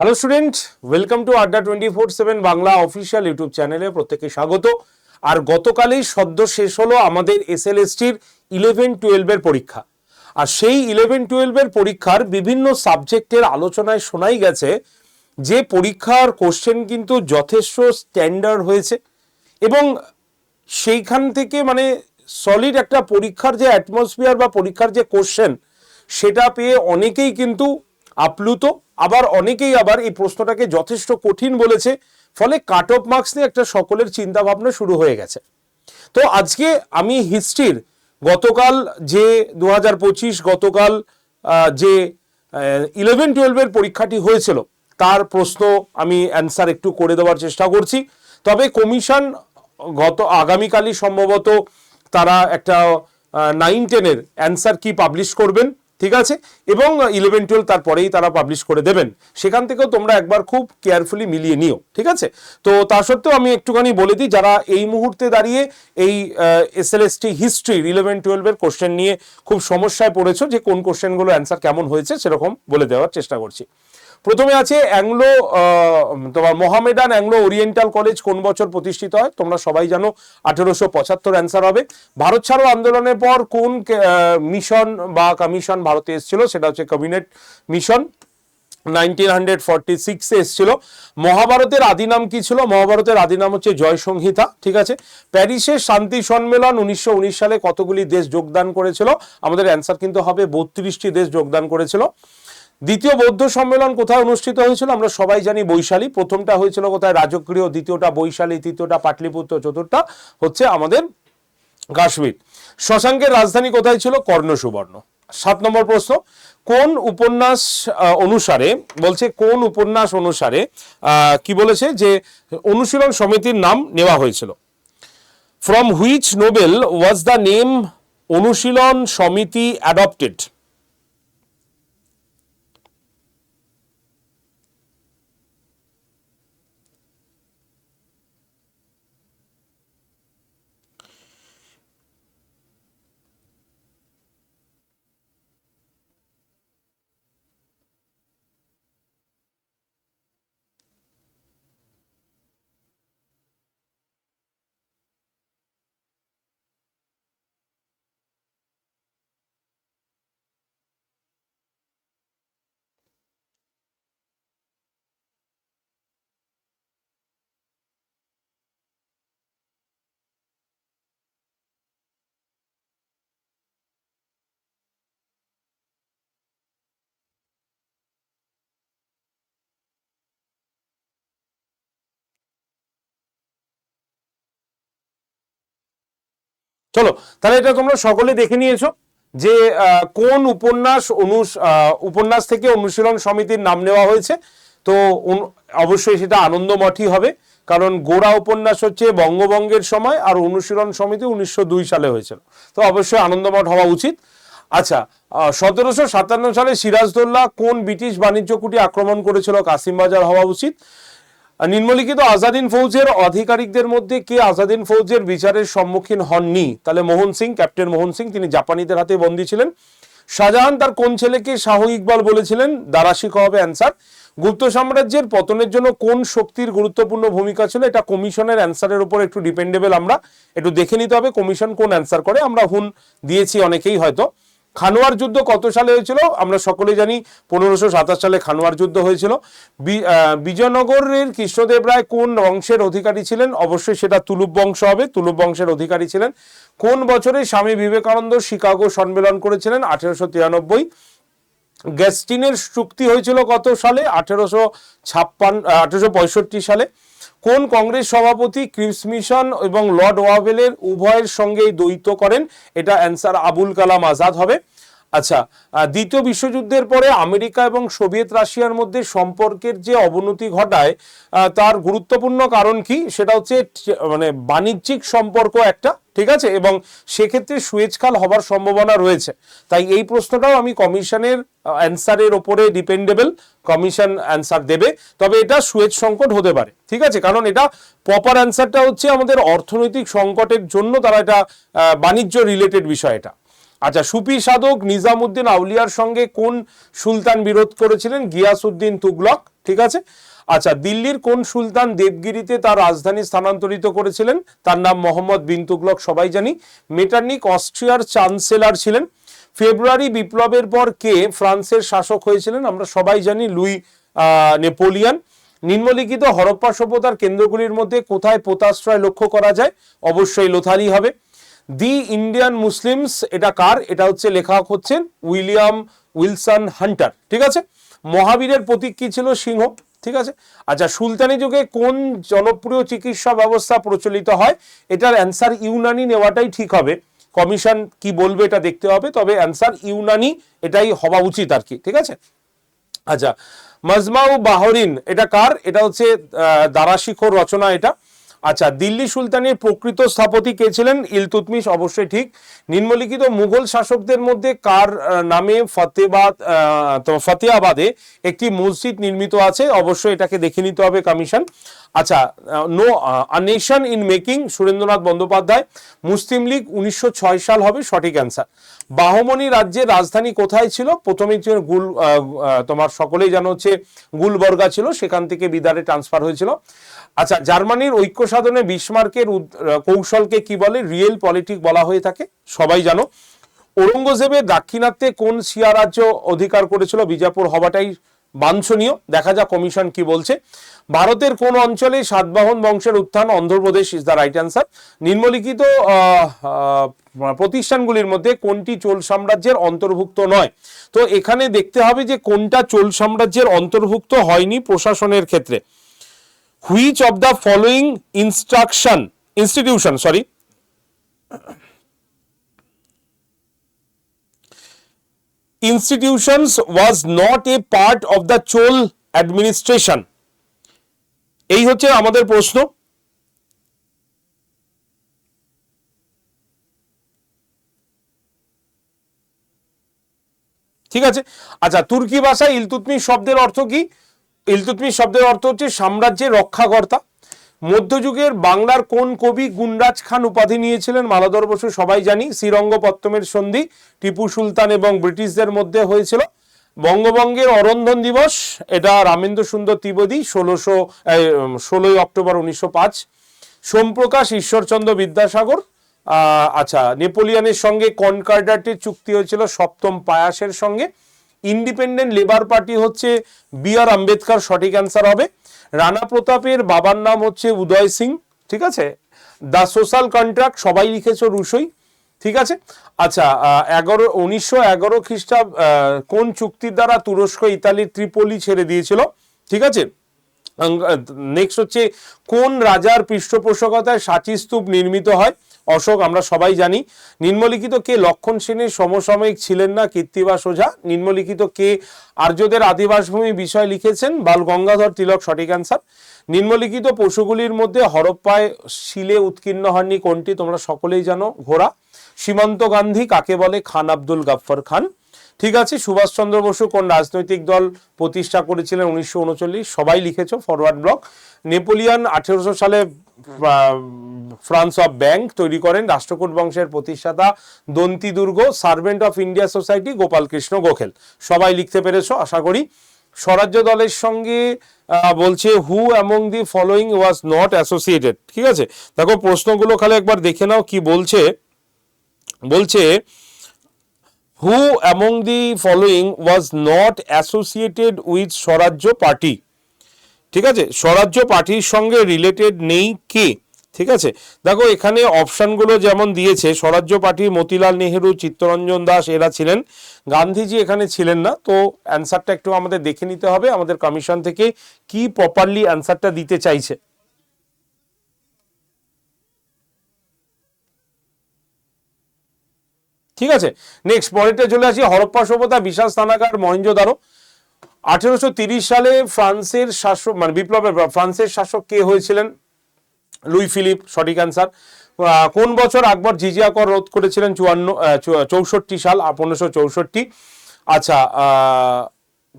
Hello student welcome to Adda twenty four seven Bangla official YouTube চ্যানেলে প্রত্যেককে স্বাগত। আর গতকালই সদ্য শেষ হলো আমাদের এস এল এসটির ইলেভেন টুয়েলভের পরীক্ষা। আর সেই ইলেভেন টুয়েলভের পরীক্ষার বিভিন্ন সাবজেক্টের আলোচনায় শোনাই গেছে যে পরীক্ষার কোশ্চেন কিন্তু যথেষ্ট স্ট্যান্ডার্ড হয়েছে এবং সেইখান থেকে মানে সলিড একটা পরীক্ষার যে অ্যাটমসফিয়ার বা পরীক্ষার যে কোশ্চেন সেটা পেয়ে অনেকেই কিন্তু আপ্লুত। আবার অনেকেই আবার এই প্রশ্নটাকে যথেষ্ট কঠিন বলেছে, ফলে কাট অফ মার্কস নিয়ে একটা সকলের চিন্তা ভাবনা শুরু হয়ে গেছে। তো আজকে আমি হিস্ট্রির গতকাল যে দু হাজার পঁচিশ, গতকাল যে ইলেভেন টুয়েলভের পরীক্ষাটি হয়েছিল, তার প্রশ্ন আমি অ্যান্সার একটু করে দেওয়ার চেষ্টা করছি। তবে কমিশন গত, আগামীকালই সম্ভবত তারা একটা নাইন টেনের অ্যান্সার কি পাবলিশ করবেন ঠিক আছে? এবং ইলেভেন টুয়েলভ তারপরেই তারা পাবলিশ করে দেবেন। সেখান থেকেও তোমরা একবার খুব কেয়ারফুলি মিলিয়ে নিও, ঠিক আছে? তো তা সত্ত্বেও আমি একটুখানি বলে দিই, যারা এই মুহূর্তে দাঁড়িয়ে এই S L S T history eleven টুয়েলভের কোশ্চেন নিয়ে খুব সমস্যায় পড়েছো যে কোন কোশ্চেনগুলো অ্যান্সার কেমন হয়েছে, সেরকম বলে দেওয়ার চেষ্টা করছি। প্রথমে আছে অ্যাংলো তোমার মোহামেডান অ্যাংলো ওরিয়েন্টাল কলেজ কোন বছর প্রতিষ্ঠিত হয়? তোমরা সবাই জানো, আঠেরোশো পঁচাত্তর অ্যান্সার হবে। ভারত ছাড়ো আন্দোলনের পর কোন মিশন বা কমিশন ভারতে এসেছিল? সেটা হচ্ছে cabinet mission. Nineteen hundred forty সিক্সে এসেছিল। মহাভারতের আদি নাম কি ছিল? মহাভারতের আদি নাম হচ্ছে জয় সংহিতা, ঠিক আছে? প্যারিসের শান্তি সম্মেলন উনিশশো উনিশ সালে কতগুলি দেশ যোগদান করেছিল? আমাদের অ্যান্সার কিন্তু হবে বত্রিশটি দেশ যোগদান করেছিল। দ্বিতীয় বৌদ্ধ সম্মেলন কোথায় অনুষ্ঠিত হয়েছিল? আমরা সবাই জানি বৈশালী। প্রথমটা হয়েছিল কোথায়? রাজকীয়, দ্বিতীয়টা বৈশালী, তৃতীয়টা পাটলিপুত্র, চতুর্থটা হচ্ছে আমাদের কাশ্মীর। শশাঙ্কের রাজধানী কোথায় ছিল? কর্ণ সুবর্ণ সাত নম্বর প্রশ্ন, কোন উপন্যাস অনুসারে, বলছে কোন উপন্যাস অনুসারে কি বলেছে? যে অনুশীলন সমিতির নাম নেওয়া হয়েছিল। From which novel was the name Anushilan Samiti adopted চলো, তাহলে এটা তোমরা সকলে দেখে নিয়েছো যে কোন উপন্যাস অনুস উপন্যাস থেকে অনুশীলন সমিতির নাম নেওয়া হয়েছে। তো অবশ্যই সেটা আনন্দমঠই হবে, কারণ গোড়া উপন্যাস হচ্ছে বঙ্গভঙ্গের সময় আর অনুশীলন সমিতি উনিশশো দুই সালে হয়েছিল। তো অবশ্যই আনন্দমঠ হওয়া উচিত। আচ্ছা সতেরোশো সাতান্ন সালে সিরাজদৌল্লা কোন ব্রিটিশ বাণিজ্য কুটি আক্রমণ করেছিল কাসিমবাজার হওয়া উচিত। নিম্নলিখিত আজাদিন ফৌজের আধিকারিকদের মধ্যে কে আজাদিন ফৌজের বিচারের সম্মুখীন হননি? তাহলে মোহন সিং, ক্যাপ্টেন মোহন সিং, তিনি জাপানিদের হাতে বন্দী ছিলেন। শাহজাহান তার কোন ছেলেকে শাহ ইকবাল বলেছিলেন? দারাশিক হবে অ্যান্সার। গুপ্ত সাম্রাজ্যের পতনের জন্য কোন শক্তির গুরুত্বপূর্ণ ভূমিকা ছিল? এটা কমিশনের অ্যান্সারের উপর একটু ডিপেন্ডেবল আমরা। একটু দেখে নিতে হবে কমিশন কোন অ্যান্সার করে। আমরা হুন দিয়েছি অনেকেই হয়তো। খানোয়ার যুদ্ধ কত সালে হয়েছিল? আমরা সকলে জানি পনেরোশো সাতাশ সালে খানোয়ার যুদ্ধ হয়েছিল। বিজয়নগরের কৃষ্ণদেব রায় কোন বংশের অধিকারী ছিলেন? অবশ্যই সেটা তুলুপ বংশ হবে। তুলুপ বংশের অধিকারী ছিলেন। কোন বছরে স্বামী বিবেকানন্দ শিকাগো সম্মেলন করেছিলেন? আঠেরোশো তিরানব্বই। গ্যাস্টিনের চুক্তি হয়েছিল কত সালে? আঠেরোশো ছাপ্পান্ন আঠেরোশো পঁয়ষট্টি সালে। কোন কংগ্রেস সভাপতি ক্রিপস মিশন এবং লর্ড ওয়াভেলের উভয়ের সঙ্গেই দ্বৈত করেন? এটা অ্যান্সার আবুল কালাম আজাদ হবে। আচ্ছা দ্বিতীয় বিশ্বযুদ্ধের পরে আমেরিকা এবং সোভিয়েত রাশিয়ার মধ্যে সম্পর্কের যে অবনতি ঘটায় তার গুরুত্বপূর্ণ কারণ কি? সেটা হচ্ছে মানে বাণিজ্যিক সম্পর্ক একটা, ঠিক আছে? এবং সেক্ষেত্রে সুয়েজ খাল হবার সম্ভাবনা রয়েছে। তাই এই প্রশ্নটাও আমি কমিশনের অ্যান্সারের ওপরে ডিপেন্ডেবল, কমিশন অ্যান্সার দেবে। তবে এটা সুয়েজ সংকট হতে পারে, ঠিক আছে? কারণ এটা প্রপার অ্যান্সারটা হচ্ছে আমাদের অর্থনৈতিক সংকটের জন্য তারা এটা বাণিজ্য রিলেটেড বিষয় এটা। আচ্ছা সুফি সাধক নিজামুদ্দিন আউলিয়ার সঙ্গে কোন সুলতান বিরোধ করেছিলেন? গিয়াসউদ্দিন তুগলক, ঠিক আছে? আচ্ছা দিল্লির কোন সুলতান দেবগিরিতে তার রাজধানী স্থানান্তরিত করেছিলেন? তার নাম মোহাম্মদ বিন তুগলক, সবাই জানি। মেটার্নিক অস্ট্রিয়ার চ্যান্সেলর ছিলেন। ফেব্রুয়ারি বিপ্লবের পর কে ফ্রান্সের শাসক হয়েছিলেন? আমরা সবাই জানি লুই নেপোলিয়ান। নিম্নলিখিত হরপ্পা সভ্যতার কেন্দ্রগুলির মধ্যে কোথায় পোতাশ্রয় লক্ষ্য করা যায়? অবশ্যই লোথালি হবে। দি ইন্ডিয়ান মুসলিমস, এটা কার? এটা হচ্ছে লেখক হচ্ছেন উইলিয়াম উইলসন হান্টার, ঠিক আছে? মহাবীরের প্রতীক কি ছিল? সিংহ, ঠিক আছে? আচ্ছা সুলতানি যুগে কোন জনপ্রিয় চিকিৎসা ব্যবস্থা প্রচলিত হয়? এটার অ্যান্সার ইউনানি নেওয়াটাই ঠিক হবে। কমিশন কি বলবে এটা দেখতে হবে, তবে অ্যান্সার ইউনানি এটাই হওয়া উচিত আর কি, ঠিক আছে? আচ্ছা মাজমাউ বাহরিন, এটা কার? এটা হচ্ছে দারাশিখর রচনা এটা। আচ্ছা দিল্লি সুলতানের প্রকৃত স্থপতি কে ছিলেন? ইলতুতমিশ, অবশ্যই ঠিক। নিম্নলিখিত মুঘল শাসকদের মধ্যে কার নামে ফতেবাদ ফতেয়াবাদে একটি মসজিদ নির্মিত আছে। অবশ্যই এটাকে দেখে নিতে হবে কমিশন। আচ্ছা no nation in making Surendranath Bandyopadhyay, Muslim League উনিশশো ছয় সাল হবে সঠিক অ্যান্সার বাহমনি রাজ্যের রাজধানী কোথায় ছিল? প্রথমেই ছিল গুল তোমার সকলেই জানো হচ্ছে গুলবর্গা ছিল, সেখান থেকে বিদারে ট্রান্সফার হয়েছিল। আচ্ছা জার্মানির ঐক্য সাধনে বিসমার্কের কৌশলকে কি বলে? রিয়েল পলিটিক বলা হয়ে থাকে, সবাই জানো। ঔরঙ্গজেবের দাক্ষিণাত্যে কোন শিয়া রাজ্য অধিকার করেছিল? বিজাপুর হওয়াটাই বাঞ্ছনীয়। দেখা যাক কমিশন কি বলছে। ভারতের কোন অঞ্চলে সাতবাহন বংশের উত্থান? Andhra Pradesh is the right answer নিম্নলিখিত প্রতিষ্ঠানগুলির মধ্যে কোনটি চোল সাম্রাজ্যের অন্তর্ভুক্ত নয়? তো এখানে দেখতে হবে যে কোনটা চোল সাম্রাজ্যের অন্তর্ভুক্ত হয়নি প্রশাসনের ক্ষেত্রে। Which of the following instruction institution sorry institutions was not a part of the Chola administration এই হচ্ছে আমাদের প্রশ্ন। ঠিক আছে? আচ্ছা তুর্কি ভাষায় ইলতুতমিশ শব্দের অর্থ কি? ইলতুতমিশ শব্দের অর্থ হচ্ছে সাম্রাজ্যের রক্ষাকর্তা। মধ্যযুগের বাংলার কোন কবি গুনরাজ খান উপাধি নিয়েছিলেন মালাধর বসু সবাই জানি, শ্রীরঙ্গপত্তমের সন্ধি, টিপু সুলতান এবং ব্রিটিশদের মধ্যে হয়েছিল। বঙ্গবঙ্গের অরন্ধন দিবস, এটা রামেন্দ্র সুন্দর ত্রিবেদী, ষোলোশো ষোলোই অক্টোবর উনিশশো পাঁচ। সোমপ্রকাশ, ঈশ্বরচন্দ্র বিদ্যাসাগর। আচ্ছা নেপোলিয়ানের সঙ্গে কনকার্ডারটির চুক্তি হয়েছিল সপ্তম পায়াসের সঙ্গে। ইন্ডিপেন্ডেন্ট লেবার পার্টি হচ্ছে বি আর আম্বেদকর, সঠিক অ্যান্সার হবে। রানা প্রতাপের বাবার নাম হচ্ছে উদয় সিং, ঠিক আছে? দ্য সোশ্যাল কন্ট্রাক্ট, সবাই লিখেছ রুশই, ঠিক আছে? আচ্ছা এগারো, উনিশশো এগারো খ্রিস্টাব্দ কোন চুক্তির দ্বারা তুরস্ক, ইতালির ত্রিপলি ছেড়ে দিয়েছিল? ঠিক আছে? নেক্সট হচ্ছে, কোন রাজার পৃষ্ঠপোষকতায় সাঁচি স্তূপ নির্মিত হয়? অশোক, আমরা সবাই জানি। নিম্নলিখিত কে লক্ষণ সেনের সমসাময়িক ছিলেন না? কীর্তিবাস ওঝা নিম্নলিখিত কে আর্যদের আদিবাসভূমি বিষয় লিখেছেন? বাল গঙ্গাধর তিলক, সঠিক অ্যান্সার নিম্নলিখিত পশুগুলির মধ্যে হরপ্পায় শিলে উৎকীর্ণ হননি কোনটি? তোমরা সকলেই জানো, ঘোড়া। সীমান্ত গান্ধী কাকে বলে? খান আব্দুল গাফফর খান। ঠিক আছে সুভাষচন্দ্র বসু কোন রাজনৈতিক দল প্রতিষ্ঠা করেছিলেন উনিশশো উনচল্লিশ? সবাই লিখেছ ফরওয়ার্ড ব্লক নেপোলিয়ান আঠেরোশো সালে ফ্রান্স অফ ব্যাংক তৈরি করেন রাষ্ট্রকূট বংশের প্রতিষ্ঠাতা Dantidurga, servant of India society, Gopalkrishna Gokhale. সবাই লিখতে পেরেছ, আশা করি। স্বরাজ্য দলের সঙ্গে বলছে who among the following was not associated ঠিক আছে? দেখো, প্রশ্নগুলো খালি একবার দেখে নাও কি বলছে। বলছে who among the following was not associated with Swarajya party? ঠিক আছে? স্বরাজ্য পার্টির সঙ্গে রিলেটেড নেই কে? ঠিক আছে? দেখো, এখানে অপশানগুলো যেমন দিয়েছে, স্বরাজ্য পার্টি মতিলাল নেহেরু, চিত্তরঞ্জন দাস এরা ছিলেন। গান্ধীজি এখানে ছিলেন না, তো অ্যান্সারটা একটু আমাদের দেখে নিতে হবে, আমাদের কমিশন থেকে কি প্রপারলি অ্যান্সারটা দিতে চাইছে। ঠিক আছে? নেক্সট পরেরটা চলে আসি, হরপ্পা সভ্যতা, বিশাল স্থানাগার মহেঞ্জোদারো আঠেরোশো সালে ফ্রান্সের শাসক মানে বিপ্লবের ফ্রান্সের শাসক কে হয়েছিলেন? লুই ফিলিপ, সঠিক অ্যান্সার কোন বছর আকবর জিজিয়া কর রোধ করেছিলেন? চুয়ান্ন চৌষট্টি সাল পনেরোশো চৌষট্টি। আচ্ছা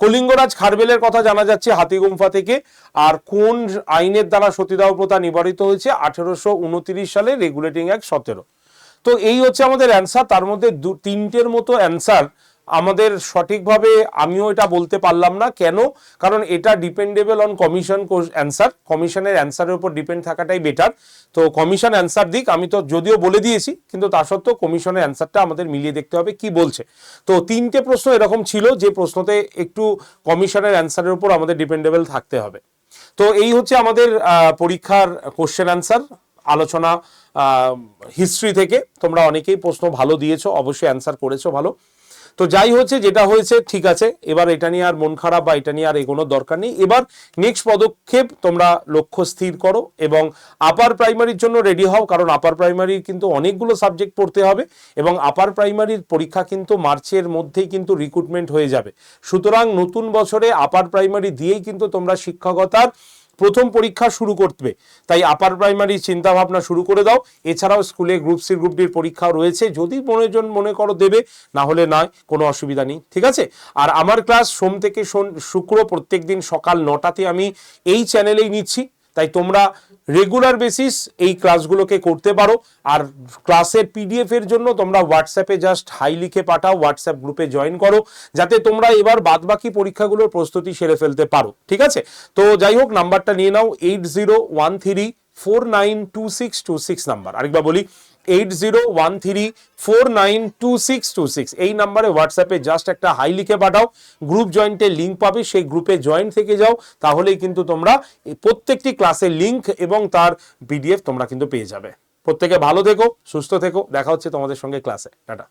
কলিঙ্গরাজ খারবেলের কথা জানা যাচ্ছে হাতিগুম্ফা থেকে। আর কোন আইনের দ্বারা সতীদাহ প্রথা নিবারিত হয়েছে? আঠেরোশো উনত্রিশ সালে রেগুলেটিং অ্যাক্ট সতেরো। তো এই হচ্ছে আমাদের অ্যান্সার তার মধ্যে দু, তিনটের মতো অ্যান্সার আমাদের সঠিকভাবে আমিও এটা বলতে পারলাম না। কেন? কারণ এটা ডিপেন্ডেবল অন কমিশন অ্যান্সার কমিশনের অ্যান্সারের উপর ডিপেন্ড থাকাটাই বেটার তো কমিশন অ্যান্সার দিক। আমি তো যদিও বলে দিয়েছি, কিন্তু তা সত্ত্বেও কমিশনের অ্যান্সারটা আমাদের মিলিয়ে দেখতে হবে কি বলছে। তো তিনটে প্রশ্ন এরকম ছিল যে প্রশ্নতে একটু কমিশনের অ্যান্সারের উপর আমাদের ডিপেন্ডেবল থাকতে হবে। তো এই হচ্ছে আমাদের পরীক্ষার কোশ্চেন অ্যান্সার আলোচনা হিস্ট্রি থেকে তোমরা অনেকেই প্রশ্ন ভালো দিয়েছ, অবশ্যই অ্যান্সার করেছ ভালো। তো যাই হচ্ছে, যেটা হয়েছে, ঠিক আছে। এবার এটা নিয়ে আর মন খারাপ বা এটা নিয়ে আর এগোনোর দরকার নেই। এবার নেক্সট পদক্ষেপ তোমরা লক্ষ্য স্থির করো এবং আপার প্রাইমারির জন্য রেডি হও, কারণ আপার প্রাইমারির কিন্তু অনেকগুলো সাবজেক্ট পড়তে হবে এবং আপার প্রাইমারির পরীক্ষা কিন্তু মার্চের মধ্যেই কিন্তু রিক্রুটমেন্ট হয়ে যাবে। সুতরাং নতুন বছরে আপার প্রাইমারি দিয়েই কিন্তু তোমরা শিক্ষকতার প্রথম পরীক্ষা শুরু করতে তাই আপার প্রাইমারি চিন্তা ভাবনা শুরু করে দাও। এছাড়াও স্কুলে গ্রুপ সি গ্রুপ ডির পরীক্ষা রয়েছে। যদি মনোজন মনে করো দেবে না হলে নয়, কোনো অসুবিধা নেই। ঠিক আছে? আর আমার ক্লাস সোম থেকে শুক্র প্রত্যেক দিন সকাল নটাতে আমি এই চ্যানেলেই নিচ্ছি। তাই তোমরা রেগুলার বেসিস এই ক্লাসগুলোকে করতে পারো। আর ক্লাসের পিডিএফ এর জন্য তোমরা হোয়াটসঅ্যাপে জাস্ট হাই লিখে পাঠাও হোয়াটসঅ্যাপ গ্রুপে জয়েন করো, যাতে তোমরা এবার বাদবাকি পরীক্ষাগুলোর প্রস্তুতি সেরে ফেলতে পারো। ঠিক আছে? তো যাই হোক, নাম্বারটা নিয়ে নাও eight zero one three four nine two six two six number. আরেকবার বলি eight zero one three four nine two six two six এই নাম্বারে হোয়াটসঅ্যাপে জাস্ট একটা হাই লিখে পাঠাও। গ্রুপ জয়েন্টের লিঙ্ক পাবে, সেই গ্রুপে জয়েন্ট থেকে যাও। তাহলেই কিন্তু তোমরা প্রত্যেকটি ক্লাসের লিঙ্ক এবং তার পিডিএফ তোমরা কিন্তু পেয়ে যাবে। প্রত্যেকে ভালো থেকো, সুস্থ থেকো। দেখা হচ্ছে তোমাদের সঙ্গে ক্লাসে টাটা।